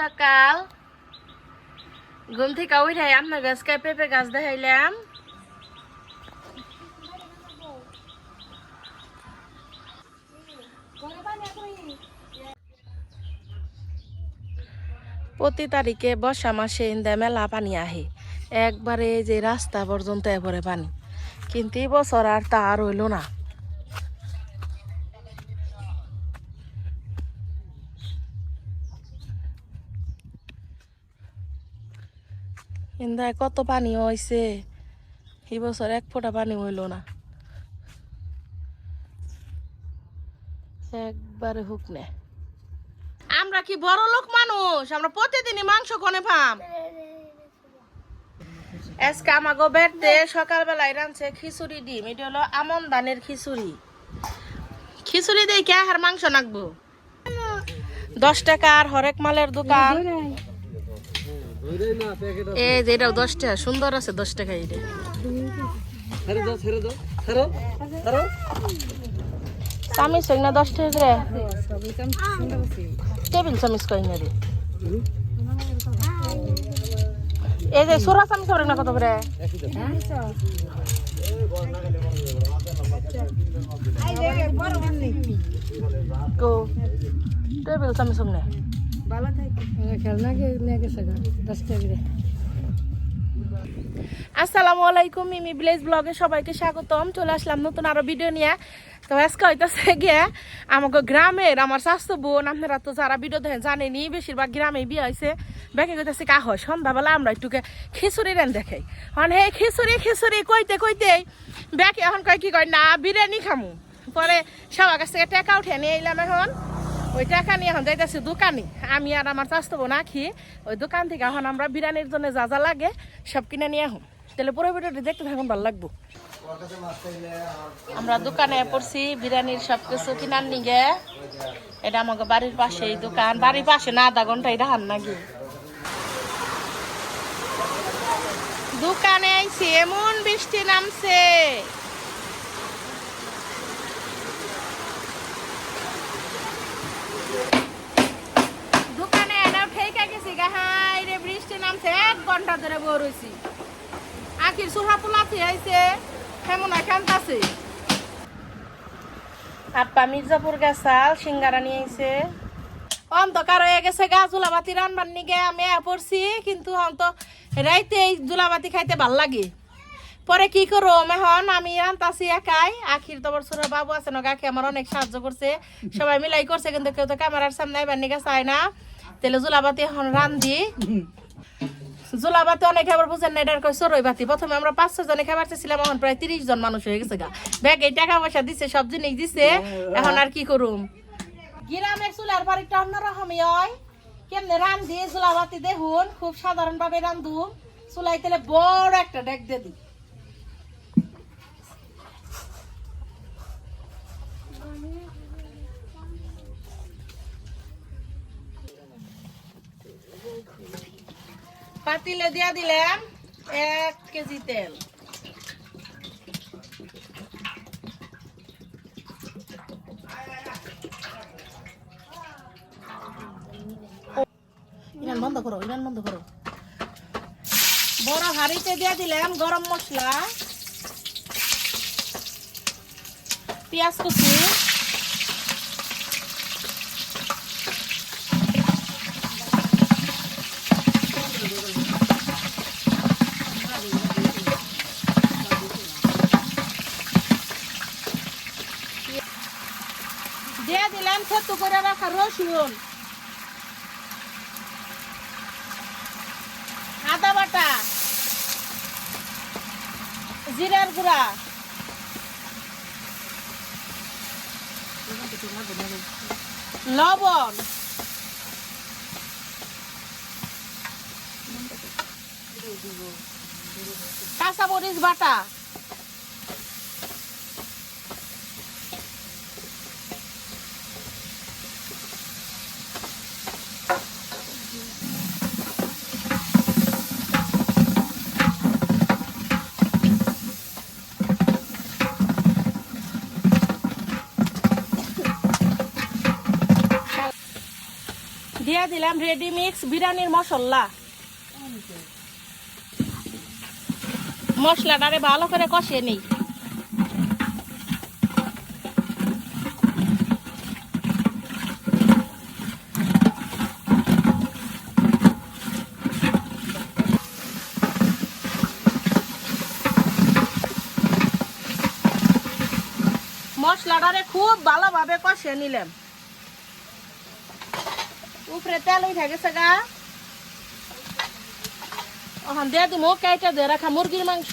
সকাল ঘুম থেকে উঠাই আপনার গাছকে পেঁপে গাছ দেখাইলাম। প্রতি তারিখে বর্ষা মাসে ইন্দা মেলা পানি আহে। একবারে যে রাস্তা পর্যন্ত এবারে পানি। কিন্তু এই বছর আর তা আর হইল না। ইন্দায় কত পানি হয়েছে এই বছর এক ফোঁটা পানি হইল না। একবারে হুক নে। আমরা কি বড় লোক মানুষ? আমরা প্রতিদিনই মাংস কনে পাম। আজকে আমাগো বেড়তে সকালবেলায় রাঁধছে খিচুড়ি ডিম। এটা হলো আমন ধানের খিচুড়ি। খিচুড়ি দিয়ে কে আর মাংস নাকবো? দশ টাকা আর হরেক মালের দোকান। এই যে এটাও দশ টাকা সুন্দর আছে দশ টাকা এটা। চামিচ হয় না দশ টাকা করে টেবিল চামিচ কই না রে? এই যে সোরা চামিচ হবে না কত করে? টেবিল চামিচ হবে না। আসসালামু আলাইকুম মিমি ভিলেজ ব্লগে সবাইকে স্বাগতম। চলে আসলাম নতুন আরও ভিডিও নিয়ে। তো আজকে হইতেছে গিয়ে আমাকে গ্রামের আমার স্বাস্থ্য বোন আপনারা তো যারা ভিডিও দেখেন জানেনি বেশিরভাগ গ্রামে বিয়ে হয়েছে ব্যাকে কইতেছে কা হয় সন্ধ্যাবেলা আমরা একটুকে খিচুড়ি রান দেখাই। মানে হে খিচুড়ি খিচুড়ি কইতে কইতে ব্যাকে এখন কয় কি কয় না বিরিয়ানি খামু। পরে সবার কাছ থেকে টাকা উঠে নিয়ে এলাম এখন। ওই টাকা এখন যাইতেছি দোকানে। আমি আর আমার স্বাস্থ্য বোন আখি, ওই দোকান থেকে এখন আমরা বিরিয়ানির জন্য যা যা লাগে সব কিনে নিয়ে এখন তাহলে পুরো ভিডিওটি দেখতে থাকুন, ভালো লাগবো। আমরা দোকানে পড়ছি, বিরিয়ানির সব কিছু কিনার নিগে। এটা আমাকে বাড়ির পাশে এই দোকান। বাড়ির পাশে না, আধা ঘণ্টা এটা হান নাকি? দোকানে এমন বৃষ্টি নামছে দোকানে এনাও গাহাই রে বৃষ্টি নামছে এক ঘণ্টা ধরে বই রয়েছি আখির সুহা পোলাতে আইছে কেমন কান্তাছে আপা মির্জাপুর গেছাল সিঙ্গারা নিয়ে আইছে। অন্ধকার হয়ে গেছে গা জুলাবাতি রান্নার নিগে আমি এ পড়ছি কিন্তু অন্ত রাইতে এই জুলাবাতি খাইতে ভালো লাগে। পরে কি করো? এখন আমি রান্তাছি একাই। আখির তো ছোট বাবু আছে না কাকি আমার অনেক সাহায্য করছে। সবাই মিলাই করছে, কিন্তু কেউ তো ক্যামেরার সামনে আইবার নিগে চায় না। তাহলে জুলাবাতি এখন রান্ধি। জোলাবাতি অনেক খাবার বুঝেন না, এটার কই সরই বাতি প্রথমে আমরা পাঁচ, ছয় জনে খাবার চেয়েছিলাম, এখন প্রায় তিরিশ জন মানুষ হয়ে গেছে গা। ব্যাগ এই টাকা পয়সা দিছে, সব জিনিস দিছে। এখন আর কি করুম? গ্রামের চুলার বাড়িটা অন্যরকমই হয়। কেমনে রান্ধি, জোলাবাতি দেখুন, খুব সাধারণভাবে রান্ধুম। চুলাই তেলে বড় একটা ডেক দিয়ে দিই। পাতিলে দিয়া দিলাম এক কেজি তেল। ইরান বন্ধ করো, ইরান বন্ধ করো। বড় হাঁড়িতে দিয়ে দিলাম গরম মশলা। পেঁয়াজ কুচি দিয়ে দিলাম ছোট্ট করে রাখা রসুন। আদা বাটা। জিরার গুঁড়া। লবণ। কাঁচা মরিচ বাটা। দিয়ে দিলাম রেডি মিক্স বিরিয়ানির মশলা। মশলাটারে ভালো করে কষিয়ে নিই। মশলাটারে খুব ভালোভাবে কষিয়ে নিলাম। উপরে তেল উঠে গেছে গা। ওখান দিয়ে তুমি কেটে দিয়ে রাখা মুরগির মাংস।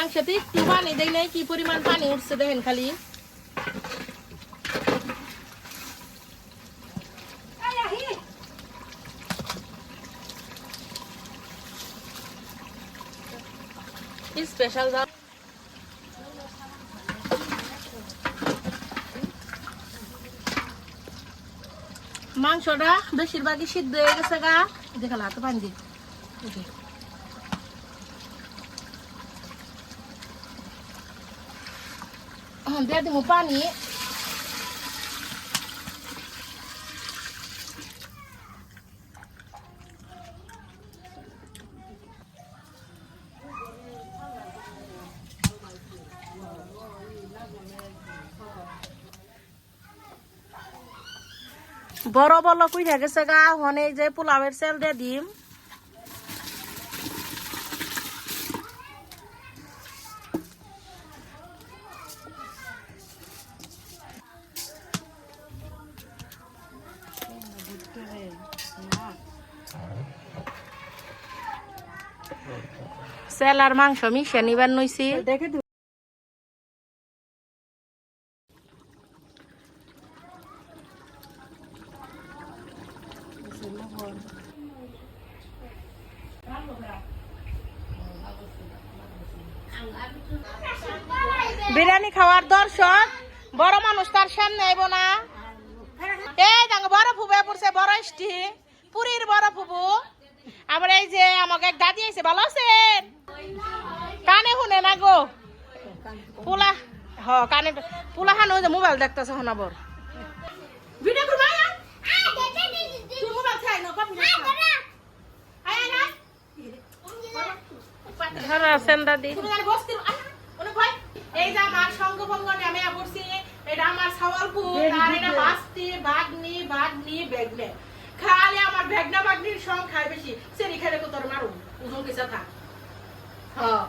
মাংসতে একটু পানি দেয় নাই, কি পরিমাণ পানি উঠছে দেখেন খালি। স্পেশাল মাংসটা বেশিরভাগই সিদ্ধ হয়ে গেছে গা। দেখালা হাতে পানি দিই এই যে। এখন দিয়ে দিব পানি বড় বড় কুই গেছে গা, ওখানে যে পোলাওয়ের সেল দিয়ে দিম। সেল মাংস মিশিয়ে নিবার নইছি বিরিয়ানি খাওয়ার দর্শক, বড় মানুষ তার সামনে আইব না। এই দেখো, বড় ফুবে পড়ছে, বড় ইষ্টি পুরীর বড় ফুবু আমার এই যে আমাকে এক দাদি আইছে ভালো আছেন? কানে শুনে না গো। পোলা হ কানে পোলা খান ওই যে মোবাইল দেখতেছে শোনাবর ভিডিও করবা ভালো আছেন দাদি? এই যে আমার সঙ্গভঙ্গ নামে পড়ছি এটা আমার সাওয়ালপুর আর এটা বাস্তি বাগনি বাগনি বেগনে। খালি বাগনির সংখ্যায় বেশি সেরি খেলে তোর মারুম উজুন কিছু থাক হ্যাঁ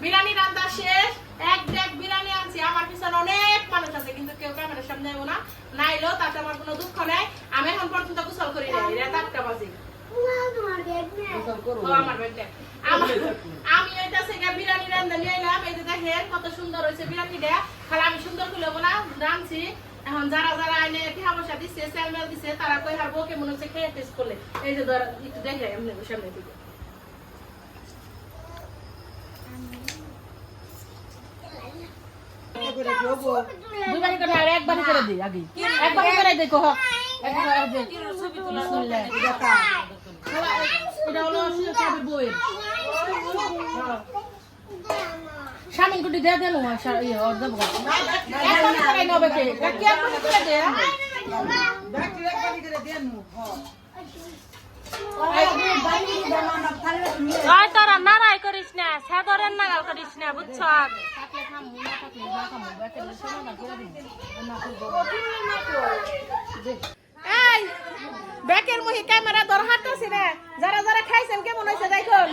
বিরিয়ানি রান্না শেষ এক ডেক বিরিয়ানি আনছি আমার পিছনে অনেক মানুষ আছে কিন্তু কেউ ক্যামেরার সামনে আইবো না নাইলেও তাতে আমার কোনো দুঃখ নাই আমি এখন পর্যন্ত গোসল করি নাই রাত আটটা বাজে আমি এটা বিরিয়ানি রান্ধা নিয়ে এলাম এই যে দেখেন কত সুন্দর হয়েছে বিরিয়ানিটা খালি আমি সুন্দর করে বলা রাঁধছি এখন যারা যারা এনে টিহা পয়সা দিচ্ছে স্যালমেল দিচ্ছে তারা কই হারবো? কেমন হচ্ছে খেয়ে টেস্ট করলে। এই যে ধর একটু দেখে এমনি সামনে দিকে। দুই বাড়ি করে আর এক করে দিই আগে। এক করে দেখো হ এক দে। বিসমিল্লাহ। এটা হলো বইয়ের। স্বামী গুটি দিয়ে দেন ইয়ে নারাই করিস না সাদরের নাগাল করিস না বুঝছ এই ব্যাকের মুহি ক্যামেরা হাঁটতেছি না যারা যারা খাইছেন কেমন হয়েছে দেখুন